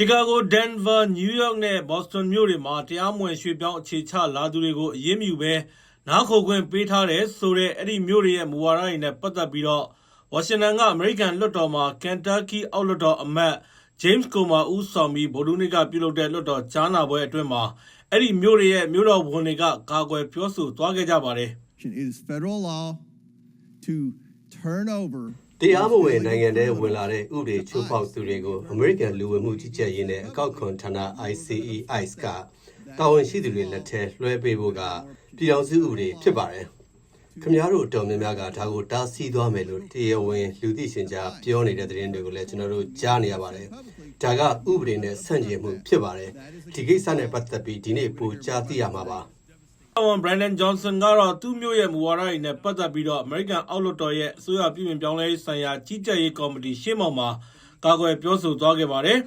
ရှီကာဂိုဒန်ဗာနယူးယောက်နဲ့ဘော့စတွန်မြို့တွေမှာတရားမဝင်ရွှေ့ပြောင်းအခြေချလာသူတွေကိုအရေးမယူဘဲနားခိုခွင့်ပေးထားတယ်ဆိုတဲ့အဲ့ဒီမြို့တွေရဲ့မူဝါဒတွေနဲ့ပတ်သက်ပြီးတော့ဝါရှင်တန်ကအမေရိကန်လွှတ်တော်မှာကန်တာကီအောက်လွှတ်တော်အမတ်ဂျိမ်းစ်ကိုမာဦးဆောင်ပြီးဗိုလ်ဒူးနေ့ကပြုလုပ်တဲ့လွှတ်တော်ကြားနာပွဲအတွင်းမှာအဲ့ဒီမြို့တွေရဲ့မြို့တော်ဝန်တွေကကာကွယ်ပြောဆိုသွားခဲ့ကြပါတယ် It is federal law to turn over တရားမဝင်နိုင်ငံထဲဝင်လာတဲ့ဥပဒေချိုးဖောက်သူတွေကိုအမေရိကန်လူဝင်မှုကြီးကြပ်ရေးနဲ့အကောက်ခွန်ဌာန ICE ICE ကတာဝန်ရှိသူတွေလက်ထဲလွှဲပေးဖို့ကပြည်ထောင်စုဥပဒေဖြစ်ပါတယ်။ခင်ဗျားတို့အတော်များများကဒါကိုတားဆီးသွားမယ်လို့တရားဝင်လူသိရှင်ကြားပြောနေတဲ့သတင်းတွေကိုလည်းကျွန်တော်တို့ကြားနေရပါတယ်။ဒါကဥပဒေနဲ့ဆန့်ကျင်မှုဖြစ်ပါတယ်။ဒီကိစ္စနဲ့ပတ်သက်ပြီးဒီနေ့ပိုကြားသိရမှာပါ။ ဝန်ဘရန်ဒန်ဂျွန်ဆန်ကတော့ သူ့မျိုးရဲ့ မူဝါဒတွေနဲ့ ပတ်သက်ပြီးတော့အမေရိကန်အောက်လွှတ်တော်ရဲ့ အစိုးရပြည်ပြင်ပြောင်းလဲရေးဆိုင်ရာ ကြီးကြပ်ရေးကော်မတီ ရှေ့မှောက်မှာ ကာကွယ်ပြောဆိုသွားခဲ့ပါတယ်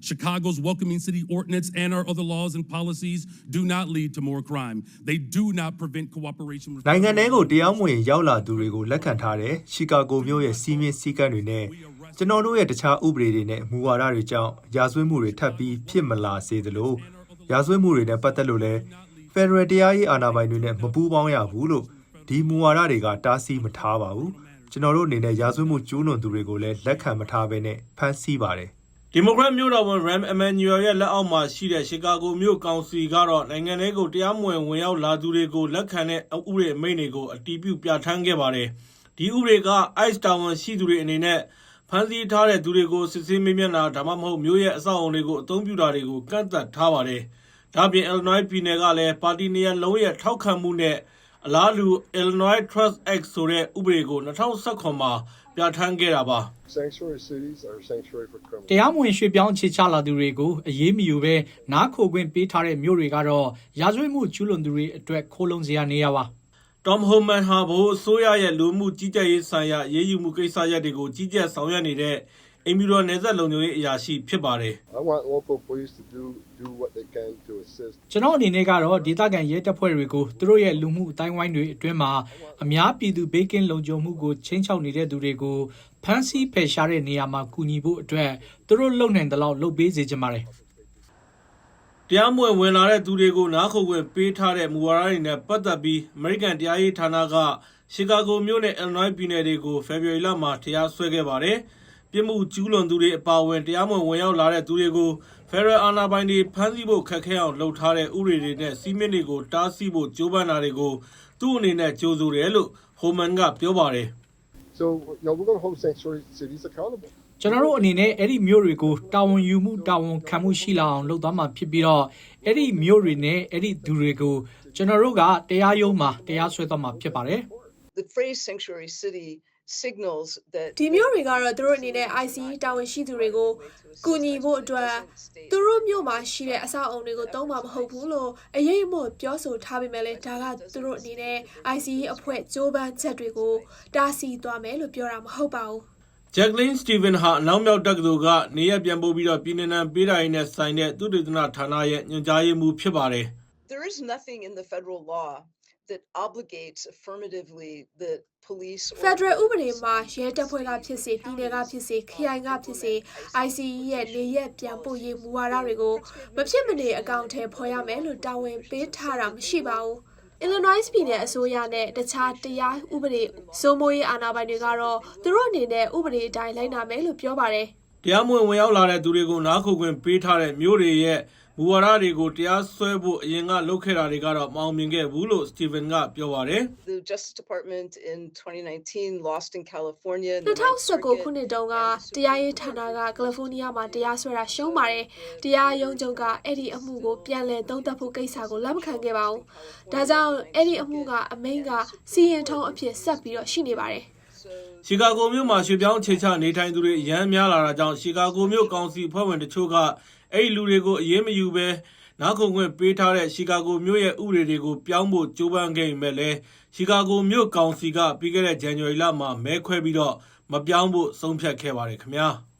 Chicago's welcoming city ordinance and our other laws and policies do not lead to more crime. They do not prevent cooperation with နိုင်ငံထဲကိုတရားမဝင်ရောက်လာသူတွေကိုလက်ခံထားတဲ့ရှီကာဂိုမြို့ရဲ့စီးမင်းစည်းကမ်းတွေနဲ့ကျွန်တော်တို့ရဲ့တခြားဥပဒေတွေနဲ့မူဝါဒတွေကြောင့်ရာဇဝတ်မှုတွေထပ်ပြီးဖြစ်မလာစေသလိုရာဇဝတ်မှုတွေနဲ့ပတ်သက်လို့လည်း ဖက်ဒရယ်တရားရေးအာဏာပိုင်တွေနဲ့မပူးပေါင်းရဘူးလို့ဒီမူဝါဒတွေကတားဆီးမထားပါဘူးကျွန်တော်တို့အနေနဲ့ရာဇဝတ်မှုကျူးလွန်သူတွေကိုလည်းလက်ခံမထားဘဲနဲ့ဖမ်းဆီးပါတယ်ဒီမိုကရက်မျိုးတော်ဝန် Ram Emanuel ရဲ့လက်အောက်မှာရှိတဲ့ရှီကာဂိုမြို့ကောင်စီကတော့နိုင်ငံထဲကိုတရားမဝင်ဝင်ရောက်လာသူတွေကိုလက်ခံတဲ့ဥပဒေအမိန့်တွေကိုအတီးပြုပြဋ္ဌာန်းခဲ့ပါတယ်ဒီဥပဒေက ICE တာဝန်ရှိသူတွေအနေနဲ့ဖမ်းဆီးထားတဲ့သူတွေကိုစစ်ဆေးမေးမြန်းတာဒါမှမဟုတ်မြို့ရဲ့အဆောက်အအုံတွေကိုအသုံးပြုတာတွေကိုကန့်သတ်ထားပါတယ် ဒါ့အပြင် Illinois ပြည်နယ်ကလည်းပါတီနေရာလုံးရဲ့ထောက်ခံမှုနဲ့အလားတူ Illinois Trust Act ဆိုတဲ့ဥပဒေကို2019မှာပြဋ္ဌာန်းခဲ့တာပါ Sanctuary cities are sanctuary for criminals. တရားမဝင်ရွှေ့ပြောင်းအခြေချလာသူတွေကိုအရေးမယူဘဲနားခိုခွင့်ပေးထားတဲ့မြို့တွေကတော့ရာဇဝတ်မှုကျူးလွန်သူတွေအတွက်ခိုးလုံစရာနေရာပါ Tom Homan ဟာဘို့အစိုးရရဲ့လူမှုကြီးကြပ်ရေးဆိုင်ရာအရေးယူမှုကိစ္စရပ်တွေကိုကြီးကြပ်ဆောင်ရွက်နေတဲ့ အိမ်ဖြူတော်နယ်စပ်လုံခြုံရေးအရာရှိဖြစ်ပါတယ် I want local police to do do what they can to assist. ကျွန်တော်အနေနဲ့ကတော့ဒေသခံရဲတပ်ဖွဲ့တွေကိုသူတို့ရဲ့လူမှုအတိုင်းဝိုင်းတွေအတွင်းမှာအများပြည်သူဘေးကင်းလုံခြုံမှုကိုချင်းချောက်နေတဲ့သူတွေကိုဖမ်းဆီးဖယ်ရှားတဲ့နေရာမှာကူညီဖို့အတွက်သူတို့လုံနိုင်တဲ့လောက်လုပ်ပေးစေချင်ပါတယ်။တရားမဝင်ဝင်လာတဲ့သူတွေကိုနားခိုခွင့်ပေးထားတဲ့မူဝါဒတွေနဲ့ပတ်သက်ပြီးအမေရိကန်တရားရေးဌာနကရှီကာဂိုမြို့နဲ့ Illinois ပြည်နယ်တွေကိုဖေဖော်ဝါရီလမှာတရားစွဲခဲ့ပါတယ်။ ပြစ်မှုကျူးလွန်သူတွေအပါအဝင်တရားမဝင်ဝင်ရောက်လာတဲ့သူတွေကို Federal အာဏာပိုင်တွေဖမ်းဆီးဖို့ခက်ခဲအောင်လှုပ်ထားတဲ့ဥပဒေတွေနဲ့စီးမင်းတွေကိုတားဆီးဖို့ကြိုးပမ်းတာတွေကိုသူ့အနေနဲ့ကြိုးဆိုတယ်လို့ Homan ကပြောပါတယ်။ So, you know, we're going to hold sanctuary cities accountable. ကျွန်တော်တို့အနေနဲ့အဲ့ဒီမြို့တွေကိုတာဝန်ယူမှုတာဝန်ခံမှုရှိလာအောင်လုပ်သွားမှာဖြစ်ပြီးတော့အဲ့ဒီမြို့တွေနဲ့အဲ့ဒီသူတွေကိုကျွန်တော်တို့ကတရားရုံးမှာတရားစွဲသွားမှာဖြစ်ပါတယ် the phrase sanctuary city signals that ဒီမျိုးတွေကတော့သူတို့အနေနဲ့ ICE တာဝန်ရှိသူတွေကိုကူညီဖို့အတွက်သူတို့မျိုးမှာရှိတဲ့အဆောက်အအုံတွေကိုသုံးမှာမဟုတ်ဘူးလို့အရေးမို့ပြောဆိုထားပေမဲ့လည်းဒါကသူတို့အနေနဲ့ ICE အဖွဲ့ကြိုးပမ်းချက်တွေကိုတားဆီးသွားမယ်လို့ပြောတာမဟုတ်ပါဘူး Jacqueline Steven ဟာအနောက်မြောက်တက္ကသိုလ်ကနေရပြန်ပို့ပြီးတော့ပြည်내နံပေးတာရင်းနဲ့ဆိုင်တဲ့သုတေသနဌာနရဲ့ညွှန်ကြားရေးမှူးဖြစ်ပါတယ် there is nothing in the federal law that obligates affirmatively the police or Federal ဥပဒေမှာရဲတပ်ဖွဲ့ကဖြစ်စေပြည်နယ်ကဖြစ်စေခရိုင်ကဖြစ်စေ ICE ရဲ့နေရက်ပြန်ပို့ရေးမူဝါဒတွေကိုမဖြစ်မနေအကောင့်ထဲဖော်ရမယ်လို့တာဝန်ပေးထားတာမရှိပါဘူး Illinois ပြည်နယ်အစိုးရနဲ့တခြားတရားဥပဒေစိုးမိုးရေးအာဏာပိုင်တွေကတော့သူတို့အနေနဲ့ဥပဒေအတိုင်းလိုက်နာမယ်လို့ပြောပါတယ်။ တရားမဝင်ဝင်ရောက်လာတဲ့သူတွေကိုနားခိုခွင့်ပေးထားတဲ့မြို့တွေရဲ့မူဝါဒတွေကိုတရားစွဲဖို့အရင်ကလုပ်ခဲ့တာတွေကတော့မအောင်မြင်ခဲ့ဘူးလို့ Steven ကပြောပါတယ် the justice department in 2019 lost in california New 2019ခု Hampshire, နှစ်တုန်းက and တရားရေးဌာနကကယ်လီဖိုးနီးယားမှာတရားစွဲတာရှုံးပါတယ်။တရားရုံးချုပ်ကအဲ့ဒီအမှုကိုပြန်လည်သုံးသပ်ဖို့ကိစ္စကိုလက်မခံခဲ့ပါဘူး။ဒါကြောင့်အဲ့ဒီအမှုကအမိန့်ကစီရင်ထုံးအဖြစ်ဆက်ပြီးတော့ရှိနေပါတယ်။။ ရှီကာဂိုမြို့မှာရွှေ့ပြောင်းခြေချနေထိုင်သူတွေအများများလာတာကြောင့်ရှီကာဂိုမြို့ကောင်စီအဖွဲ့ဝင်တချို့ကအဲ့ဒီလူတွေကိုအရေးမယူဘဲနားခုံခွင့်ပေးထားတဲ့ရှီကာဂိုမြို့ရဲ့ဥပဒေတွေကိုပြောင်းဖို့ကြိုးပမ်းခဲ့ပေမဲ့လည်းရှီကာဂိုမြို့ကောင်စီကပြီးခဲ့တဲ့ဇန်နဝါရီလမှာမဲခွဲပြီးတော့မပြောင်းဖို့ဆုံးဖြတ်ခဲ့ပါတယ်ခင်ဗျာ။